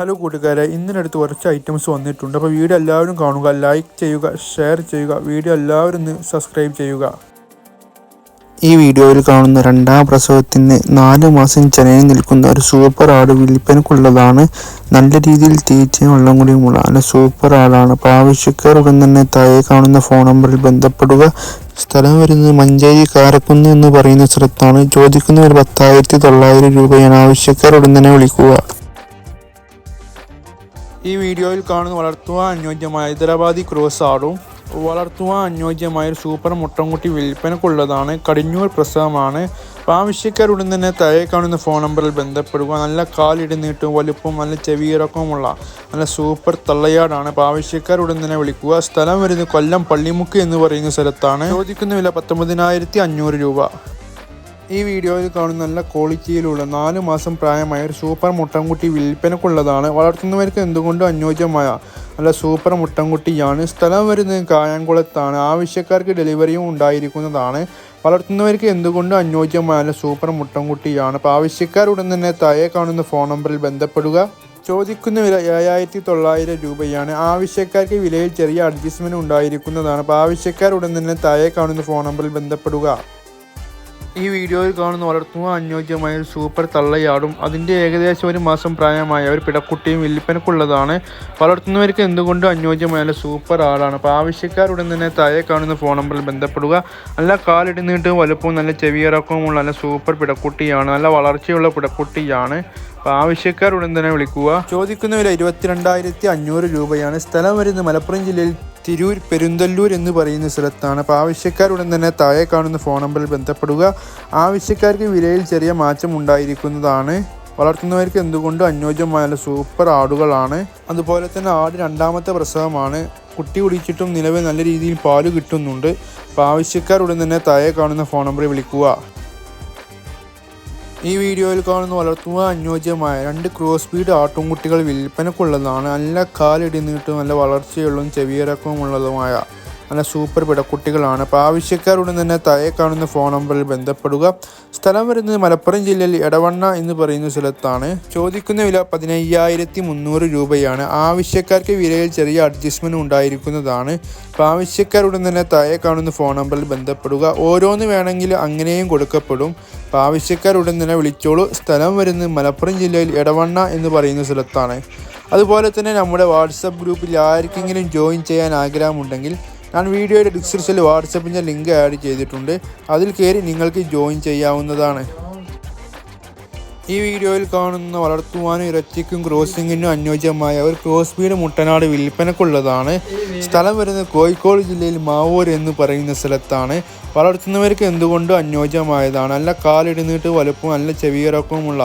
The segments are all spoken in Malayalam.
ഹലോ കൂട്ടുകാരെ. ഇന്നിനടുത്ത് കുറച്ച് ഐറ്റംസ് വന്നിട്ടുണ്ട്. അപ്പോൾ വീഡിയോ എല്ലാവരും കാണുക ലൈക്ക് ചെയ്യുക ഷെയർ ചെയ്യുക. വീഡിയോ എല്ലാവരും ഒന്ന് സബ്സ്ക്രൈബ് ചെയ്യുക. ഈ വീഡിയോയിൽ കാണുന്ന രണ്ടാം പ്രസവത്തിന് നാല് മാസം ചെനയിൽ നിൽക്കുന്ന ഒരു സൂപ്പർ ആട് വിൽപ്പനക്കുള്ളതാണ് നല്ല രീതിയിൽ തീറ്റയും വെള്ളം കൂടിയുമുള്ള നല്ല സൂപ്പർ ആടാണ്. അപ്പോൾ ആവശ്യക്കാർ ഉടൻ തന്നെ താഴെ കാണുന്ന ഫോൺ നമ്പറിൽ ബന്ധപ്പെടുക. സ്ഥലം വരുന്നത് മഞ്ചേരി കാരക്കുന്ന് എന്ന് പറയുന്ന സ്ഥലത്താണ്. ചോദിക്കുന്ന ഒരു പത്തായിരത്തി തൊള്ളായിരം രൂപയാണ് ആവശ്യക്കാർ ഉടൻ തന്നെ വിളിക്കുക. ഈ വീഡിയോയിൽ കാണുന്ന വളർത്തുവാൻ അനുയോജ്യമായ ഹൈദരാബാദി ക്രോസ് ആടും വളർത്തുവാൻ അനുയോജ്യമായ ഒരു സൂപ്പർ മുട്ടൻകുട്ടി വിൽപ്പനക്കുള്ളതാണ്. കടിഞ്ഞൂർ പ്രസവമാണ്. ആവശ്യക്കാരുടൻ തന്നെ താഴെ കാണുന്ന ഫോൺ നമ്പറിൽ ബന്ധപ്പെടുക. നല്ല കാലിടുന്നീട്ടും വലുപ്പവും നല്ല ചെവിയിറക്കവുമുള്ള നല്ല സൂപ്പർ തള്ളയാടാണ്. അപ്പോൾ ആവശ്യക്കാരുടൻ തന്നെ വിളിക്കുക. സ്ഥലം വരുന്നത് കൊല്ലം പള്ളിമുക്ക് എന്ന് പറയുന്ന സ്ഥലത്താണ്. ചോദിക്കുന്ന വില പത്തൊമ്പതിനായിരത്തി അഞ്ഞൂറ് രൂപ. ഈ വീഡിയോയിൽ കാണുന്ന നല്ല ക്വാളിറ്റിയിലുള്ള നാല് മാസം പ്രായമായ ഒരു സൂപ്പർ മുട്ടൻകുട്ടി വിൽപ്പനക്കുള്ളതാണ്. വളർത്തുന്നവർക്ക് എന്തുകൊണ്ടും അനുയോജ്യമായ നല്ല സൂപ്പർ മുട്ടൻകുട്ടിയാണ്. സ്ഥലം വരുന്നത് കായംകുളത്താണ്. ആവശ്യക്കാർക്ക് ഡെലിവറിയും ഉണ്ടായിരിക്കുന്നതാണ്. വളർത്തുന്നവർക്ക് എന്തുകൊണ്ടും അനുയോജ്യമായ നല്ല സൂപ്പർ മുട്ടൻകുട്ടിയാണ്. അപ്പോൾ ആവശ്യക്കാരുടൻ തന്നെ താഴെ കാണുന്ന ഫോൺ നമ്പറിൽ ബന്ധപ്പെടുക. ചോദിക്കുന്ന വില ഏഴായിരത്തി തൊള്ളായിരം രൂപയാണ്. ആവശ്യക്കാർക്ക് വിലയിൽ ചെറിയ അഡ്ജസ്റ്റ്മെന്റ് ഉണ്ടായിരിക്കുന്നതാണ്. അപ്പോൾ ആവശ്യക്കാരുടൻ തന്നെ താഴെ കാണുന്ന ഫോൺ നമ്പറിൽ ബന്ധപ്പെടുക. ഈ വീഡിയോയിൽ കാണുന്ന വളർത്തുക അനുയോജ്യമായ ഒരു സൂപ്പർ തള്ളയാടും. അതിന്റെ ഏകദേശം ഒരു മാസം പ്രായമായ ഒരു പിടക്കുട്ടിയും വില്ലിപ്പനക്കുള്ളതാണ്. വളർത്തുന്നവർക്ക് എന്തുകൊണ്ടും അനുയോജ്യമായ സൂപ്പർ ആടാണ് അപ്പോൾ ആവശ്യക്കാരുടൻ തന്നെ താഴെ കാണുന്ന ഫോൺ നമ്പറിൽ ബന്ധപ്പെടുക. നല്ല കാലിടുന്നിട്ട് വലുപ്പവും നല്ല ചെവിയിറക്കവുമുള്ള നല്ല സൂപ്പർ പിടക്കുട്ടിയാണ്. നല്ല വളർച്ചയുള്ള പിടക്കുട്ടിയാണ്. അപ്പോൾ ആവശ്യക്കാരുടൻ തന്നെ വിളിക്കുക. ചോദിക്കുന്ന വില ഇരുപത്തിരണ്ടായിരത്തി അഞ്ഞൂറ് രൂപയാണ്. സ്ഥലം വരുന്നത് മലപ്പുറം ജില്ലയിൽ തിരൂർ പെരുന്തല്ലൂർ എന്ന് പറയുന്ന സ്ഥലത്താണ്. അപ്പോൾ ആവശ്യക്കാരുടൻ തന്നെ താഴെ കാണുന്ന ഫോൺ നമ്പറിൽ ബന്ധപ്പെടുക. ആവശ്യക്കാർക്ക് വിലയിൽ ചെറിയ മാറ്റം ഉണ്ടായിരിക്കുന്നതാണ്. വളർത്തുന്നവർക്ക് എന്തുകൊണ്ടും അനുയോജ്യമായ സൂപ്പർ ആടുകളാണ്. അതുപോലെ തന്നെ ആട് രണ്ടാമത്തെ പ്രസവമാണ്. കുട്ടി കുടിച്ചിട്ടും നിലവിൽ നല്ല രീതിയിൽ പാൽ കിട്ടുന്നുണ്ട്. അപ്പോൾ ആവശ്യക്കാരുടൻ തന്നെ താഴെ കാണുന്ന ഫോൺ നമ്പറിൽ വിളിക്കുക. ഈ വീഡിയോയിൽ കാണുന്ന വളർത്തുക അനുയോജ്യമായ രണ്ട് ക്രോസ് സ്പീഡ് ആട്ടുംകുട്ടികൾ വിൽപ്പനക്കുള്ളതാണ് നല്ല കാലിടി നീട്ടും നല്ല വളർച്ചയുള്ളതും ചെവിയിറക്കവുമുള്ളതുമായ നല്ല സൂപ്പർ പിടക്കുട്ടികളാണ് അപ്പോൾ ആവശ്യക്കാരുടൻ തന്നെ താഴെ കാണുന്ന ഫോൺ നമ്പറിൽ ബന്ധപ്പെടുക. സ്ഥലം വരുന്നത് മലപ്പുറം ജില്ലയിൽ എടവണ്ണ എന്ന് പറയുന്ന സ്ഥലത്താണ്. ചോദിക്കുന്ന വില പതിനയ്യായിരത്തി മുന്നൂറ് രൂപയാണ്. ആവശ്യക്കാർക്ക് വിലയിൽ ചെറിയ അഡ്ജസ്റ്റ്മെന്റ് ഉണ്ടായിരിക്കുന്നതാണ്. അപ്പോൾ ആവശ്യക്കാരുടൻ തന്നെ താഴെ കാണുന്ന ഫോൺ നമ്പറിൽ ബന്ധപ്പെടുക. ഓരോന്ന് വേണമെങ്കിൽ അങ്ങനെയും കൊടുക്കപ്പെടും. അപ്പോൾ ആവശ്യക്കാരുടൻ തന്നെ വിളിച്ചോളൂ. സ്ഥലം വരുന്നത് മലപ്പുറം ജില്ലയിൽ എടവണ്ണ എന്ന് പറയുന്ന സ്ഥലത്താണ്. അതുപോലെ തന്നെ നമ്മുടെ വാട്സപ്പ് ഗ്രൂപ്പിൽ ആർക്കെങ്കിലും ജോയിൻ ചെയ്യാൻ ആഗ്രഹമുണ്ടെങ്കിൽ ഞാൻ വീഡിയോയുടെ ഡിസ്ക്രിപ്ഷനിൽ വാട്സപ്പിന്റെ ലിങ്ക് ആഡ് ചെയ്തിട്ടുണ്ട്. അതിൽ കയറി നിങ്ങൾക്ക് ജോയിൻ ചെയ്യാവുന്നതാണ്. ഈ വീഡിയോയിൽ കാണുന്ന വളർത്തുവാനും ഇറച്ചിക്കും ക്രോസിങ്ങിനും അനുയോജ്യമായ ഒരു ക്രോസ് ബീഡ് മുട്ടനാട് വിൽപ്പനക്കുള്ളതാണ്. സ്ഥലം വരുന്നത് കോഴിക്കോട് ജില്ലയിൽ മാവൂർ എന്ന് പറയുന്ന സ്ഥലത്താണ്. വളർത്തുന്നവർക്ക് എന്തുകൊണ്ടും അനുയോജ്യമായതാണ്. നല്ല കാലിടുന്നിട്ട് വലുപ്പം നല്ല ചെവിയിറക്കവുമുള്ള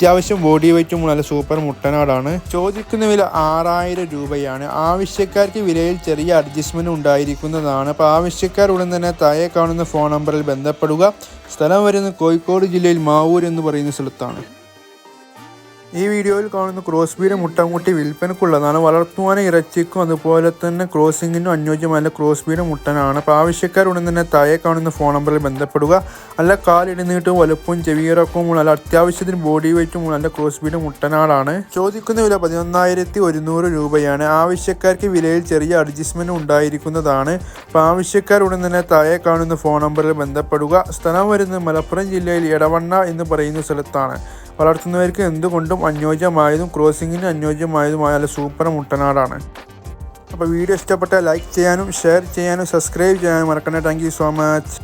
അത്യാവശ്യം ബോഡി വെയ്റ്റും നല്ല സൂപ്പർ മുട്ടനാടാണ്. ചോദിക്കുന്ന വില ആറായിരം രൂപയാണ്. ആവശ്യക്കാർക്ക് വിലയിൽ ചെറിയ അഡ്ജസ്റ്റ്മെന്റ് ഉണ്ടായിരിക്കുന്നതാണ്. അപ്പോൾ ആവശ്യക്കാർ ഉടൻ തന്നെ താഴെ കാണുന്ന ഫോൺ നമ്പറിൽ ബന്ധപ്പെടുക. സ്ഥലം വരുന്നത് കോഴിക്കോട് ജില്ലയിൽ മാവൂർ എന്ന് പറയുന്ന സ്ഥലത്താണ്. ഈ വീഡിയോയിൽ കാണുന്ന ക്രോസ് ബീഡ് മുട്ടൻകുട്ടി വിൽപ്പനക്കുള്ളതാണ്. വളർത്തുവാനും ഇറച്ചിക്കും അതുപോലെ തന്നെ ക്രോസിങ്ങിനും അനുയോജ്യമായ ക്രോസ് ബീഡ് മുട്ടനാണ് ആവശ്യക്കാരുടൻ തന്നെ താഴെ കാണുന്ന ഫോൺ നമ്പറിൽ ബന്ധപ്പെടുക. അല്ല കാലിടുന്നിട്ടും വലുപ്പവും ചെവിയിറക്കവും അല്ല അത്യാവശ്യത്തിന് ബോഡി വെയിറ്റും നല്ല ക്രോസ് ബീഡ് മുട്ടനാടാണ് ചോദിക്കുന്ന വില പതിനൊന്നായിരത്തി ഒരുന്നൂറ് രൂപയാണ്. ആവശ്യക്കാർക്ക് വിലയിൽ ചെറിയ അഡ്ജസ്റ്റ്മെന്റ് ഉണ്ടായിരിക്കുന്നതാണ്. അപ്പോൾ ആവശ്യക്കാരുടൻ തന്നെ താഴെ കാണുന്ന ഫോൺ നമ്പറിൽ ബന്ധപ്പെടുക. സ്ഥലം വരുന്നത് മലപ്പുറം ജില്ലയിൽ എടവണ്ണ എന്ന് പറയുന്ന സ്ഥലത്താണ്. വളർത്തുന്നവർക്ക് എന്തുകൊണ്ടും അനുയോജ്യമായതും ക്രോസിങ്ങിന് അനുയോജ്യമായതുമായ നല്ല സൂപ്പർ മുട്ടനാടാണ്. അപ്പോൾ വീഡിയോ ഇഷ്ടപ്പെട്ടാൽ ലൈക്ക് ചെയ്യാനും ഷെയർ ചെയ്യാനും സബ്സ്ക്രൈബ് ചെയ്യാനും മറക്കണ്ട. Thank so much.